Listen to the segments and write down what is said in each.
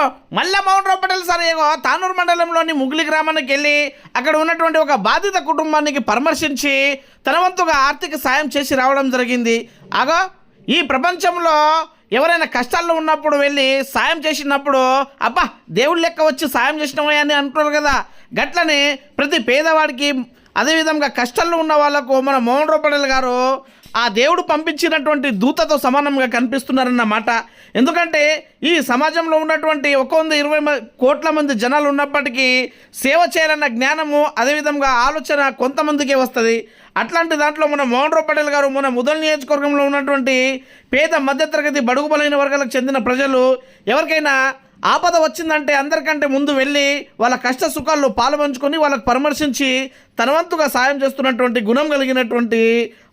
మల్ల మళ్ళా మౌంట్ పటేల్ సార్ ఇగో తానూరు మండలంలోని ముగిలి గ్రామానికి వెళ్ళి అక్కడ ఉన్నటువంటి ఒక బాధిత కుటుంబానికి పరామర్శించి తన వంతుగా ఆర్థిక సాయం చేసి రావడం జరిగింది. అగో ఈ ప్రపంచంలో ఎవరైనా కష్టాల్లో ఉన్నప్పుడు వెళ్ళి సాయం చేసినప్పుడు అబ్బా దేవుడి లెక్క వచ్చి సాయం చేసినవా అని అంటున్నారు కదా. గట్లనే ప్రతి పేదవాడికి అదేవిధంగా కష్టాల్లో ఉన్న వాళ్ళకు మన మోహన్ రావు గారు ఆ దేవుడు పంపించినటువంటి దూతతో సమానంగా కనిపిస్తున్నారన్నమాట ఎందుకంటే ఈ సమాజంలో ఉన్నటువంటి ఒక వంద ఇరవై కోట్ల మంది జనాలు ఉన్నప్పటికీ సేవ చేయాలన్న జ్ఞానము అదేవిధంగా ఆలోచన కొంతమందికే వస్తుంది. అట్లాంటి దాంట్లో మన మోహన్ రావు పటేల్ గారు మన ముదల్ నియోజకవర్గంలో ఉన్నటువంటి పేద మధ్యతరగతి బడుగు బలైన వర్గాలకు చెందిన ప్రజలు ఎవరికైనా ఆపద వచ్చిందంటే అందరికంటే ముందు వెళ్ళి వాళ్ళ కష్ట సుఖాల్లో పాలుపంచుకొని వాళ్ళకు పరామర్శించి తనవంతుగా సాయం చేస్తున్నటువంటి గుణం కలిగినటువంటి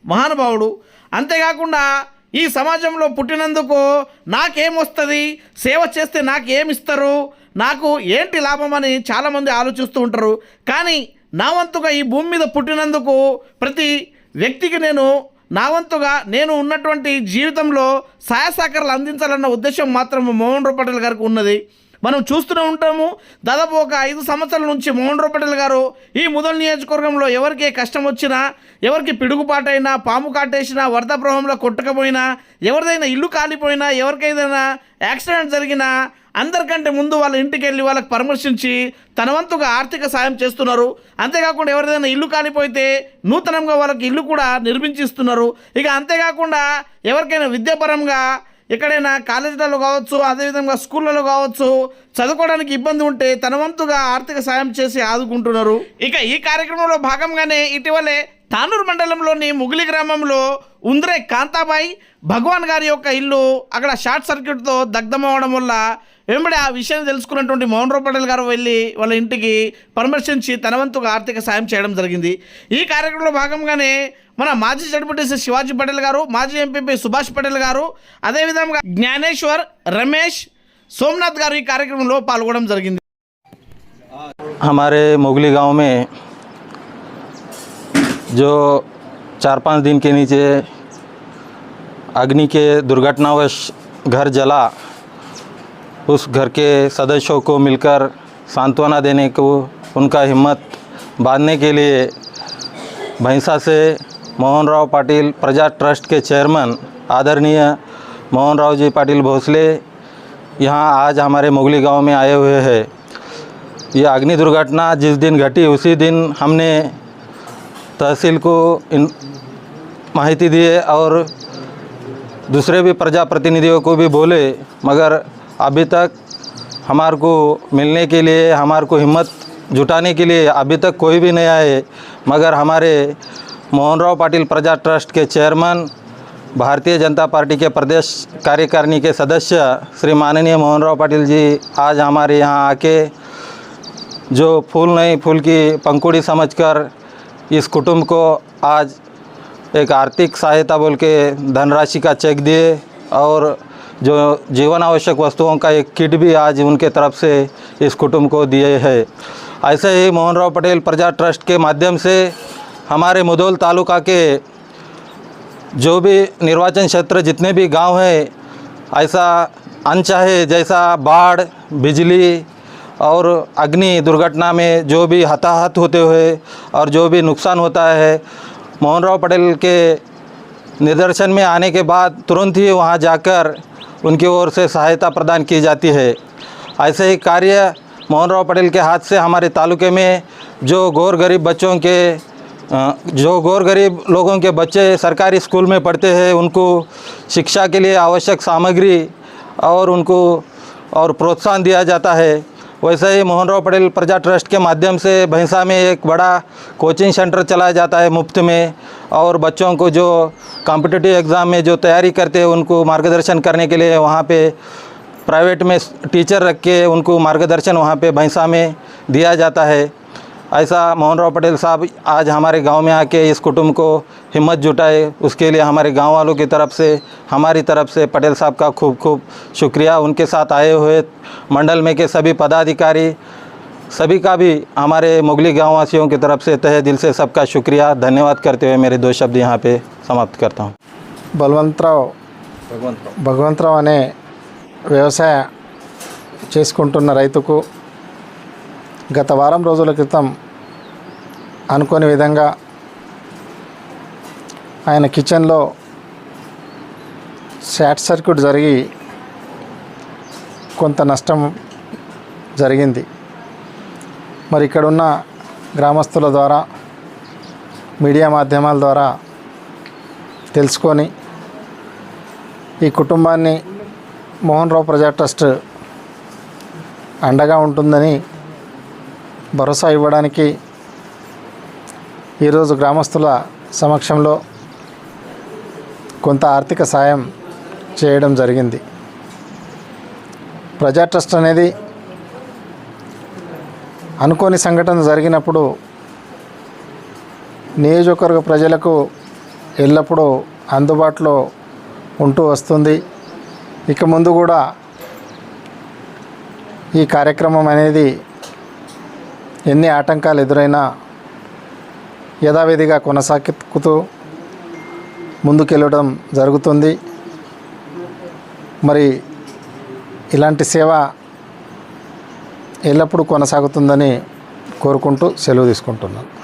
మహానుభావుడు. అంతేకాకుండా ఈ సమాజంలో పుట్టినందుకు నాకేమొస్తుంది? సేవ చేస్తే నాకేమిస్తారు? నాకు ఏంటి లాభం అని చాలామంది ఆలోచిస్తూ ఉంటారు. కానీ నా వంతుగా ఈ భూమి మీద పుట్టినందుకు ప్రతి వ్యక్తికి నేను నా వంతుగా నేను ఉన్నటువంటి జీవితంలో సహాయ సహకారాలు అందించాలన్న ఉద్దేశం మాత్రం మోహన్ రూపటల్ గారికి ఉన్నది. మనం చూస్తూనే ఉంటాము. దాదాపు ఒక ఐదు సంవత్సరాల నుంచి మోహన్ రావు పటేల్ గారు ఈ ముదల్ నియోజకవర్గంలో ఎవరికి కష్టం వచ్చినా ఎవరికి పిడుగుపాటైనా పాము కాటేసినా వరద ప్రవాహంలో కొట్టుకపోయినా ఎవరిదైనా ఇల్లు కాలిపోయినా ఎవరికైనా యాక్సిడెంట్ జరిగినా అందరికంటే ముందు వాళ్ళ ఇంటికి వెళ్ళి వాళ్ళకి పరామర్శించి తన వంతుగా ఆర్థిక సాయం చేస్తున్నారు. అంతేకాకుండా ఎవరిదైనా ఇల్లు కాలిపోతే నూతనంగా వాళ్ళకి ఇల్లు కూడా నిర్మించిస్తున్నారు. ఇక అంతేకాకుండా ఎవరికైనా విద్యాపరంగా ఎక్కడైనా కాలేజీలలో కావచ్చు అదేవిధంగా స్కూళ్ళలో కావచ్చు చదువుకోవడానికి ఇబ్బంది ఉంటే తన వంతుగా ఆర్థిక సాయం చేసి ఆదుకుంటున్నారు. ఇక ఈ కార్యక్రమంలో భాగంగానే ఇటీవలే తానూరు మండలంలోని ముగిలి గ్రామంలో ఉంద్రే కాంతాబాయి భగవాన్ గారి యొక్క ఇల్లు అక్కడ షార్ట్ సర్క్యూట్తో దగ్ధమవడం వల్ల వెంబడి ఆ విషయాన్ని తెలుసుకున్నటువంటి మోహన్ రావు పటేల్ గారు వెళ్ళి వాళ్ళ ఇంటికి పరామర్శించి తన వంతుగా ఆర్థిక సాయం చేయడం జరిగింది ఈ కార్యక్రమంలో భాగంగానే మన మాజీ జడ్పీటీసీ శివాజీ పటేల్ గారు మాజీ ఎంపీపీ సుభాష్ పటేల్ గారు అదేవిధంగా జ్ఞానేశ్వర్ రమేష్ సోమనాథ్ గారు ఈ కార్యక్రమంలో పాల్గొనడం జరిగింది हमारे मोगली गांव में जो चार पाँच दिन के नीचे अग्नि के दुर्घटनावश घर जला, उस घर के सदस्यों को मिलकर सांत्वना देने को, उनका हिम्मत बांधने के लिए भैंसा से मोहन राव पाटिल प्रजा ट्रस्ट के चेयरमैन आदरणीय मोहन राव जी पाटिल भोसले यहाँ आज हमारे मोगली गाँव में आए हुए हैं। ये अग्नि दुर्घटना जिस दिन घटी, उसी दिन हमने तहसील को इन माहिती दिए और दूसरे भी प्रजा प्रतिनिधियों को भी बोले, मगर अभी तक हमारे को मिलने के लिए हमारे को हिम्मत जुटाने के लिए अभी तक कोई भी नहीं आए। मगर हमारे मोहन राव पाटिल प्रजा ट्रस्ट के चेयरमैन, भारतीय जनता पार्टी के प्रदेश कार्यकारिणी के सदस्य श्री माननीय मोहन राव पाटिल जी आज हमारे यहाँ आके, जो फूल नहीं, फूल की पंखुड़ी समझकर इस कुटुंब को आज एक आर्थिक सहायता बोल के धनराशि का चेक दिए और जो जीवन आवश्यक वस्तुओं का एक किट भी आज उनके तरफ़ से इस कुटुंब को दिए है। ऐसे ही मोहन राव पटेल प्रजा ट्रस्ट के माध्यम से हमारे मुदौल तालुका के जो भी निर्वाचन क्षेत्र जितने भी गाँव हैं, ऐसा अनचाहे जैसा बाढ़, बिजली और अग्नि दुर्घटना में जो भी हताहत होते हुए और जो भी नुकसान होता है मोहन राव पटेल के निदर्शन में आने के बाद तुरंत ही वहाँ जाकर उनकी ओर से सहायता प्रदान की जाती है। ऐसे ही कार्य मोहन राव पटेल के हाथ से हमारे तालुके में जो गौर गरीब बच्चों के जो गौर गरीब लोगों के बच्चे सरकारी स्कूल में पढ़ते हैं, उनको शिक्षा के लिए आवश्यक सामग्री और उनको, और प्रोत्साहन दिया जाता है। वैसे ही मोहनराव पटेल प्रजा ट्रस्ट के माध्यम से भैंसा में एक बड़ा कोचिंग सेंटर चलाया जाता है मुफ़्त में, और बच्चों को जो कॉम्पिटिटिव एग्ज़ाम में जो तैयारी करते हैं, उनको मार्गदर्शन करने के लिए वहाँ पे प्राइवेट में टीचर रख के उनको मार्गदर्शन वहाँ पे भैंसा में दिया जाता है। ऐसा मोहन राव पटेल साहब आज हमारे गांव में आके इस कुटुंब को हिम्मत जुटाए उसके लिए हमारे गांव वालों की तरफ से हमारी तरफ से पटेल साहब का खूब खूब शुक्रिया उनके साथ आए हुए मंडल में के सभी पदाधिकारी सभी का भी हमारे मुगली गाँव वासियों की तरफ से तहे दिल से सबका शुक्रिया धन्यवाद करते हुए मेरे दो शब्द यहाँ पे समाप्त करता हूँ బలవంతరావు భగవంతరావు అనే వ్యవసాయ చేసుకుంటున్న రైతుకు గత వారం రోజుల క్రితం అనుకోని విధంగా ఆయన కిచెన్లో షార్ట్ సర్క్యూట్ జరిగి కొంత నష్టం జరిగింది. మరి ఇక్కడున్న గ్రామస్తుల ద్వారా మీడియా మాధ్యమాల ద్వారా తెలుసుకొని ఈ కుటుంబాన్ని మోహన్ రావు ప్రజా ట్రస్ట్ అండగా ఉంటుందని భరోసా ఇవ్వడానికి ఈరోజు గ్రామస్తుల సమక్షంలో కొంత ఆర్థిక సాయం చేయడం జరిగింది. ప్రజా ట్రస్ట్ అనేది అనుకోని సంఘటన జరిగినప్పుడు నియోజకవర్గ ప్రజలకు ఎల్లప్పుడూ అందుబాటులో ఉంటూ వస్తుంది. ఇక ముందు కూడా ఈ కార్యక్రమం అనేది ఎన్ని ఆటంకాలు ఎదురైనా యథావిధిగా కొనసాగుతూ ముందుకెళ్ళడం జరుగుతుంది. మరి ఇలాంటి సేవ ఎల్లప్పుడూ కొనసాగుతుందని కోరుకుంటూ సెలవు తీసుకుంటున్నాను.